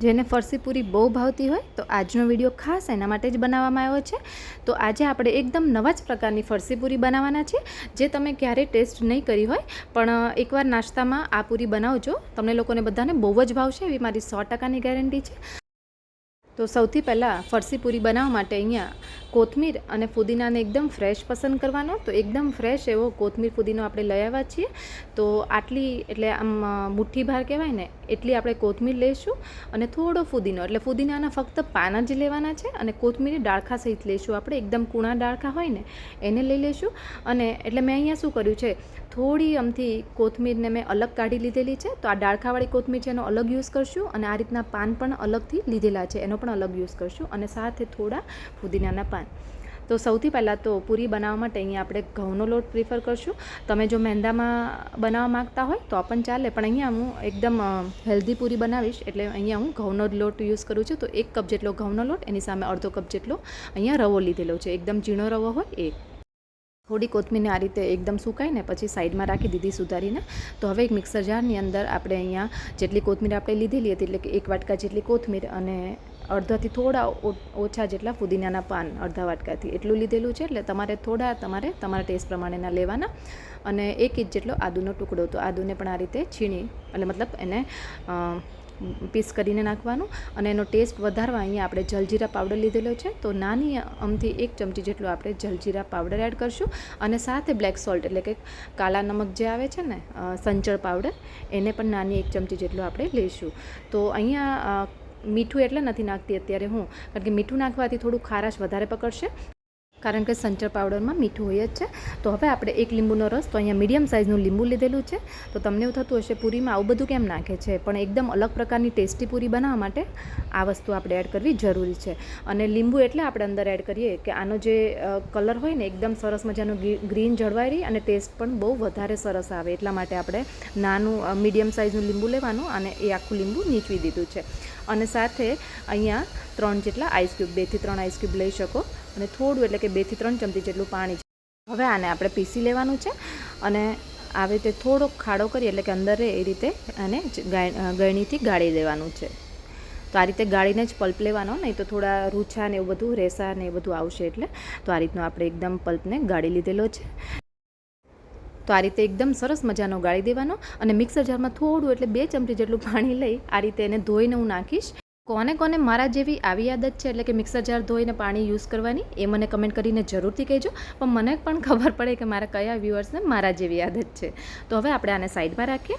જેને ફરસી પૂરી બહુ ભાવતી હોય, તો આજનો વીડિયો ખાસ એના માટે જ બનાવવામાં આવ્યો છે. તો આજે આપણે એકદમ નવા જ પ્રકારની ફરસી પૂરી બનાવવાના છે જે તમે ક્યારેય ટેસ્ટ નહીં કરી હોય, પણ એકવાર નાસ્તામાં આ પૂરી બનાવજો. તમને લોકોને બધાને બહુ જ ભાવશે, એવી મારી સો ટકાની ગેરંટી છે. તો સૌથી પહેલાં ફરસી પૂરી બનાવવા માટે અહીંયા કોથમીર અને ફુદીનાને એકદમ ફ્રેશ પસંદ કરવાનો. તો એકદમ ફ્રેશ એવો કોથમીર ફુદીનો આપણે લઈ આવ્યા છીએ. તો આટલી, એટલે આમ મુઠ્ઠી મુઠ્ઠીભાર કહેવાય ને એટલી આપણે કોથમીર લઈશું અને થોડો ફુદીનો, એટલે ફુદીનાના ફક્ત પાન જ લેવાના છે અને કોથમીર ડાળખા સહિત લઈશું આપણે, એકદમ કૂણા ડાળખા હોય ને, એને લઈ લઈશું. અને એટલે મેં અહીંયા શું કર્યું છે, થોડી આમથી કોથમીરને મેં અલગ કાઢી લીધેલી છે, તો આ ડાળખાવાળી કોથમીર છે એનો અલગ યુઝ કરશું અને આ રીતના પાન પણ અલગથી લીધેલા છે, એનો પણ અલગ યુઝ કરશું અને સાથે થોડા ફુદીનાના પાન. તો સૌથી પહેલાં તો પૂરી બનાવવા માટે અહીંયા આપણે ઘઉંનો લોટ પ્રિફર કરશું. તમે જો મેંદામાં બનાવવા માગતા હોય તો પણ ચાલે, પણ અહીંયા હું એકદમ હેલ્ધી પૂરી બનાવીશ. એટલે અહીંયા હું ઘઉંનો લોટ યુઝ કરું છું. તો એક કપ જેટલો ઘઉંનો લોટ, એની સામે અડધો કપ જેટલો અહીંયા રવો લીધેલો છે. એકદમ ઝીણો રવો હોય એ. થોડી કોથમીરને આ રીતે એકદમ સુકાઈને પછી સાઈડમાં રાખી દીધી સુધારીને. તો હવે એક મિક્સર જારની અંદર આપણે અહીંયા જેટલી કોથમીર આપણે લીધેલી હતી, એટલે કે એક વાટકા જેટલી કોથમીર અને અડધાથી થોડા ઓછા જેટલા ફુદીનાના પાન અડધા વાટકાથી એટલું લીધેલું છે, એટલે તમારે થોડા તમારે તમારા ટેસ્ટ પ્રમાણેના લેવાના અને એક ઇંચ જેટલો આદુનો ટુકડો. તો આદુને પણ આ રીતે છીણી, એટલે મતલબ એને પીસ કરીને નાખવાનું અને એનો ટેસ્ટ વધારવા અહીંયા આપણે જલજીરા પાવડર લીધેલો છે. તો નાની અમથી એક ચમચી જેટલું આપણે જલજીરા પાવડર એડ કરશું અને સાથે બ્લેક સોલ્ટ, એટલે કે કાલા નમક જે આવે છે ને સંચળ પાવડર, એને પણ નાની એક ચમચી જેટલું આપણે લઈશું. તો અહીંયા મીઠું એટલે નથી નાખતી અત્યારે હું. કારણ કે મીઠું નાખવાથી થોડું ખારાશ વધારે પકડશે. કારણ કે સંચર પાવડરમાં મીઠું હોય જ છે. તો હવે આપણે એક લીંબુનો રસ, તો અહીંયા મીડિયમ સાઇઝનું લીંબુ લીધેલું છે. તો તમને એવું થતું હશે, પૂરીમાં આવું બધું કેમ નાખે છે? પણ એકદમ અલગ પ્રકારની ટેસ્ટી પૂરી બનાવવા માટે આ વસ્તુ આપણે એડ કરવી જરૂરી છે. અને લીંબુ એટલે આપણે અંદર એડ કરીએ કે આનો જે કલર હોય ને, એકદમ સરસ મજાનો ગ્રીન જળવાઈ રહી અને ટેસ્ટ પણ બહુ વધારે સરસ આવે. એટલા માટે આપણે નાનું મીડિયમ સાઇઝનું લીંબુ લેવાનું અને એ આખું લીંબુ નીચવી દીધું છે. અને સાથે અહીંયા ત્રણ જેટલા આઈસક્યુબ બેથી ત્રણ આઈસક્યુબ લઈ શકો. અને થોડું એટલે કે બેથી ત્રણ ચમચી જેટલું પાણી હવે આને આપણે પીસી લેવાનું છે અને આવી રીતે થોડોક ખાડો કરી એટલે કે અંદર એ રીતે આને ગળણીથી ગાળી દેવાનું છે. તો આ રીતે ગાળીને જ પલ્પ લેવાનો, નહીં તો થોડા રૂછા ને એવું બધું, રેસા ને એ બધું આવશે એટલે. તો આ રીતનું આપણે એકદમ પલ્પને ગાળી લીધેલો છે. તો આ રીતે એકદમ સરસ મજાનો ગાળી દેવાનો અને મિક્સર જારમાં થોડું એટલે બે ચમચી જેટલું પાણી લઈ આ રીતે એને ધોઈને હું નાખીશ. કોને કોને મારા જેવી આવી આદત છે એટલે કે મિક્સર જાર ધોઈને પાણી યુઝ કરવાની એ મને કમેન્ટ કરીને જરૂરથી કહેજો. પણ મને પણ ખબર પડે કે મારા કયા વ્યૂઅર્સને મારા જેવી આદત છે. તો હવે આપણે આને સાઈડમાં રાખીએ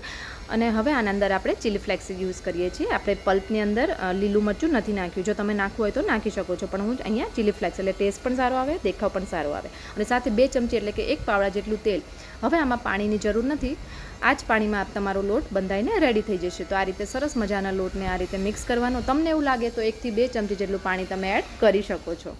અને હવે આના અંદર આપણે ચીલી ફ્લેક્સ યુઝ કરીએ છીએ. આપણે પલ્પની અંદર લીલું મરચું નથી નાખ્યું. જો તમે નાખવું હોય તો નાખી શકો છો. પણ હું અહીંયા ચીલી ફ્લેક્સ એટલે ટેસ્ટ પણ સારો આવે, દેખાવ પણ સારો આવે. અને સાથે બે ચમચી એટલે કે એક પાવડા જેટલું તેલ હવે આમાં પાણીની જરૂર નથી. આ જ પાણીમાં તમારો લોટ બંધાઈને રેડી થઈ જશે. તો આ રીતે સરસ મજાના લોટને આ રીતે મિક્સ કરવાનો. તમને એવું લાગે તો એકથી બે ચમચી જેટલું પાણી તમે એડ કરી શકો છો.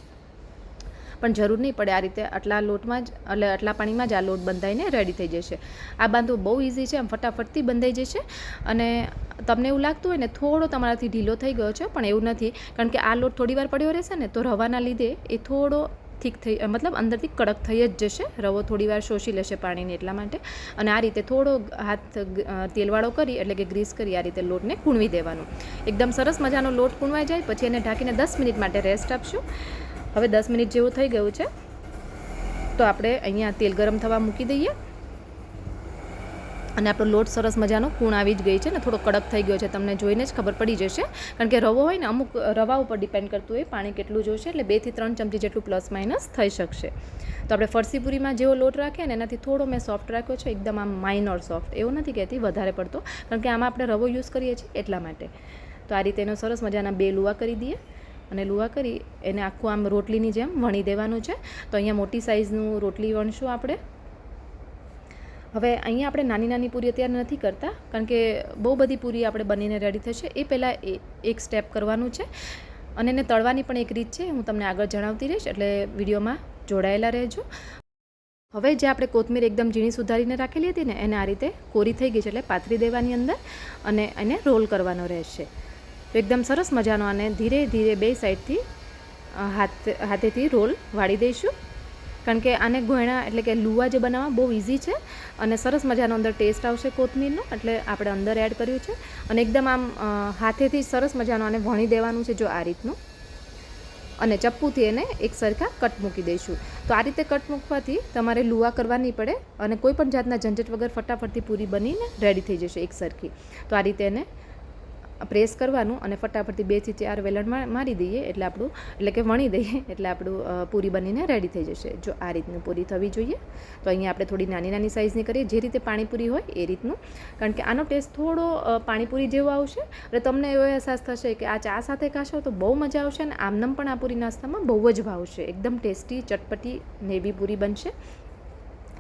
પણ જરૂર નહીં પડે આ રીતે આટલા લોટમાં જ, એટલે આટલા પાણીમાં જ આ લોટ બંધાઈને રેડી થઈ જશે. આ બાંધવું બહુ ઇઝી છે, આમ ફટાફટથી બંધાઈ જશે. અને તમને એવું લાગતું હોય ને, થોડો તમારાથી ઢીલો થઈ ગયો છે, પણ એવું નથી. કારણ કે આ લોટ થોડી વાર પડ્યો રહેશે ને, તો રવાના લીધે એ થોડો થીક થઈ મતલબ અંદરથી કડક થઈ જ જશે. રવો થોડીવાર શોષી લેશે પાણીને એટલા માટે. અને આ રીતે થોડો હાથ તેલવાળો કરી, એટલે કે ગ્રીસ કરી, આ રીતે લોટને કૂણવી દેવાનો. એકદમ સરસ મજાનો લોટ કૂણવાઈ જાય, પછી એને ઢાંકીને દસ મિનિટ માટે રેસ્ટ આપશું. હવે દસ મિનિટ જેવું થઈ ગયું છે. તો આપણે અહીંયા તેલ ગરમ થવા મૂકી દઈએ. અને આપણો લોટ સરસ મજાનો કૂણ આવી જ ગઈ છે ને થોડો કડક થઈ ગયો છે, તમને જોઈને જ ખબર પડી જશે. કારણ કે રવો હોય ને અમુક રવા ઉપર ડિપેન્ડ કરતું હોય, પાણી કેટલું જોશે એટલે બેથી ત્રણ ચમચી જેટલું પ્લસ માઇનસ થઈ શકશે. તો આપણે ફરસીપુરીમાં જેવો લોટ રાખીએ ને એનાથી થોડો મેં સોફ્ટ રાખ્યો છે, એકદમ આમ માઇનોર સોફ્ટ એવું નથી કહેતી, વધારે પડતો. કારણ કે આમાં આપણે રવો યુઝ કરીએ છીએ એટલા માટે. તો આ રીતે એનો સરસ મજાના બે લુવા કરી દઈએ અને લુવા કરી એને આખું આમ રોટલીની જેમ વણી દેવાનું છે. તો અહીંયા મોટી સાઇઝનું રોટલી વણશું આપણે. હવે અહીંયા આપણે નાની નાની પૂરી અત્યારે નથી કરતા, કારણ કે બહુ બધી પૂરી આપણે બનીને રેડી થશે. એ પહેલાં એક સ્ટેપ કરવાનું છે. અને એને તળવાની પણ એક રીત છે, હું તમને આગળ જણાવતી રહીશ, એટલે વિડીયોમાં જોડાયેલા રહેજો. હવે જે આપણે કોથમીર એકદમ ઝીણી સુધારીને રાખેલી હતી ને, એને આ રીતે કોરી થઈ ગઈ છે, એટલે પાથરી દેવાની અંદર અને એને રોલ કરવાનો રહેશે. તો એકદમ સરસ મજાનો આને ધીરે ધીરે બે સાઈડથી હાથ, હાથેથી રોલ વાળી દઈશું. કારણ કે આને ગોયણા એટલે કે લુવા જે બનાવવા, બહુ ઇઝી છે અને સરસ મજાનો અંદર ટેસ્ટ આવશે કોથમીરનો, એટલે આપણે અંદર એડ કર્યું છે. અને એકદમ આમ હાથેથી સરસ મજાનો આને વણી દેવાનું છે જો આ રીતનું. અને ચપ્પુથી એને એક સરખા કટ મૂકી દઈશું. તો આ રીતે કટ મૂકવાથી તમારે લુવા કરવા નહીં પડે અને કોઈ પણ જાતના ઝંઝટ વગર ફટાફટથી પૂરી બનીને રેડી થઈ જશે એક સરખી. તો આ રીતે એને પ્રેસ કરવાનું અને ફટાફટથી બેથી ચાર વેલણ મારી દઈએ એટલે આપણું એટલે કે વણી દઈએ એટલે આપણું પૂરી બનીને રેડી થઈ જશે. જો આ રીતનું પૂરી થવી જોઈએ, તો અહીંયા આપણે થોડી નાની નાની સાઇઝની કરીએ. જે રીતે પાણીપુરી હોય એ રીતનું. કારણ કે આનો ટેસ્ટ થોડો પાણીપુરી જેવો આવશે. એટલે તમને એવો અહેસાસ થશે કે આ ચા સાથે ખાશો તો બહુ મજા આવશે અને આમનામ પણ આ પૂરી નાસ્તામાં બહુ જ ભાવશે. એકદમ ટેસ્ટી, ચટપટી, નેવી પૂરી બનશે.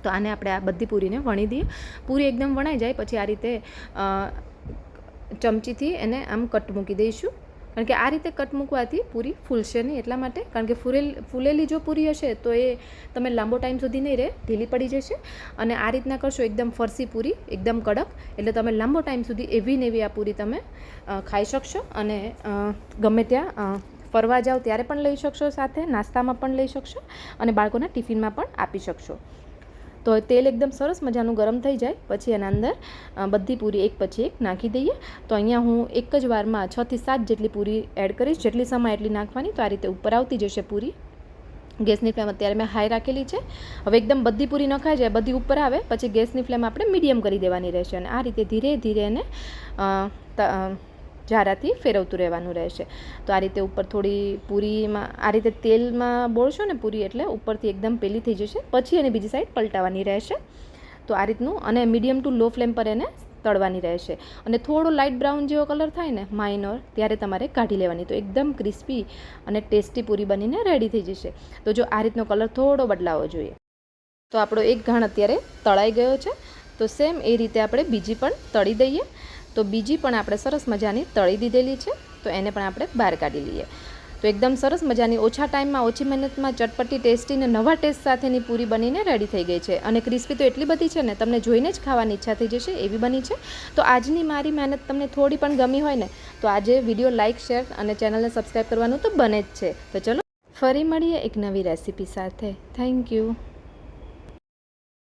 તો આને આપણે આ બધી પૂરીને વણી દઈએ. પૂરી એકદમ વણાઈ જાય. પછી આ રીતે ચમચીથી એને આમ કટ મૂકી દઈશું. કારણ કે આ રીતે કટ મૂકવાથી પૂરી ફૂલશે નહીં એટલા માટે. કારણ કે ફૂલેલ ફૂલેલી જો પૂરી હશે તો એ તમે લાંબો ટાઈમ સુધી નહીં રહે, ઢીલી પડી જશે. અને આ રીતના કરશો એકદમ ફરસી પૂરી, એકદમ કડક. એટલે તમે લાંબો ટાઈમ સુધી એવી ને એવી આ પૂરી તમે ખાઈ શકશો. અને ગમે ત્યાં ફરવા જાઓ ત્યારે પણ લઈ શકશો સાથે, નાસ્તામાં પણ લઈ શકશો અને બાળકોના ટિફિનમાં પણ આપી શકશો. તો તેલ એકદમ સરસ મજાનું ગરમ થઈ જાય. પછી એના અંદર બધી પૂરી એક પછી એક નાખી દઈએ. તો અહીંયા હું એક જ વારમાં છથી સાત જેટલી પૂરી એડ કરીશ. જેટલી સમય એટલી નાખવાની તો આ રીતે ઉપર આવતી જશે પૂરી. ગેસની ફ્લેમ અત્યારે મેં હાઈ રાખેલી છે. હવે એકદમ બધી પૂરી નખાઈ જાય, બધી ઉપર આવે. પછી ગેસની ફ્લેમ આપણે મીડિયમ કરી દેવાની રહેશે. અને આ રીતે ધીરે ધીરે એને જારાથી ફેરવતું રહેવાનું રહેશે. તો આ રીતે ઉપર થોડી પૂરીમાં, આ રીતે તેલમાં બોળશો ને પૂરી એટલે ઉપરથી એકદમ પેલી થઈ જશે, પછી એને બીજી સાઈડ પલટાવવાની રહેશે. તો આ રીતનું અને મીડિયમ ટુ લો ફ્લેમ પર એને તળવાની રહેશે. અને થોડો લાઇટ બ્રાઉન જેવો કલર થાય ને માઇનોર ત્યારે તમારે કાઢી લેવાની. તો એકદમ ક્રિસ્પી અને ટેસ્ટી પૂરી બનીને રેડી થઈ જશે. તો જો આ રીતનો કલર થોડો બદલાવો જોઈએ. તો આપણો એક ઘાણ અત્યારે તળાઈ ગયો છે. તો સેમ એ રીતે આપણે બીજી પણ તળી દઈએ. તો બીજી પણ આપણે સરસ મજાની તળી દીધેલી છે, તો એને પણ આપણે બહાર કાઢી લઈએ. તો એકદમ સરસ મજાની ઓછા ટાઈમમાં, ઓછી મહેનતમાં, ચટપટી, ટેસ્ટી ને નવા ટેસ્ટ સાથેની પૂરી બનીને રેડી થઈ ગઈ છે. અને ક્રિસ્પી તો એટલી બધી છે ને, તમને જોઈને જ ખાવાની ઈચ્છા થઈ જશે એવી બની છે. તો આજની મારી મહેનત તમને થોડી પણ ગમી હોય ને, તો આજે વીડિયો લાઇક શેર અને ચેનલને સબસ્ક્રાઈબ કરવાનું તો બને જ છે. તો ચલો, ફરી મળીએ એક નવી રેસીપી સાથે. Thank you.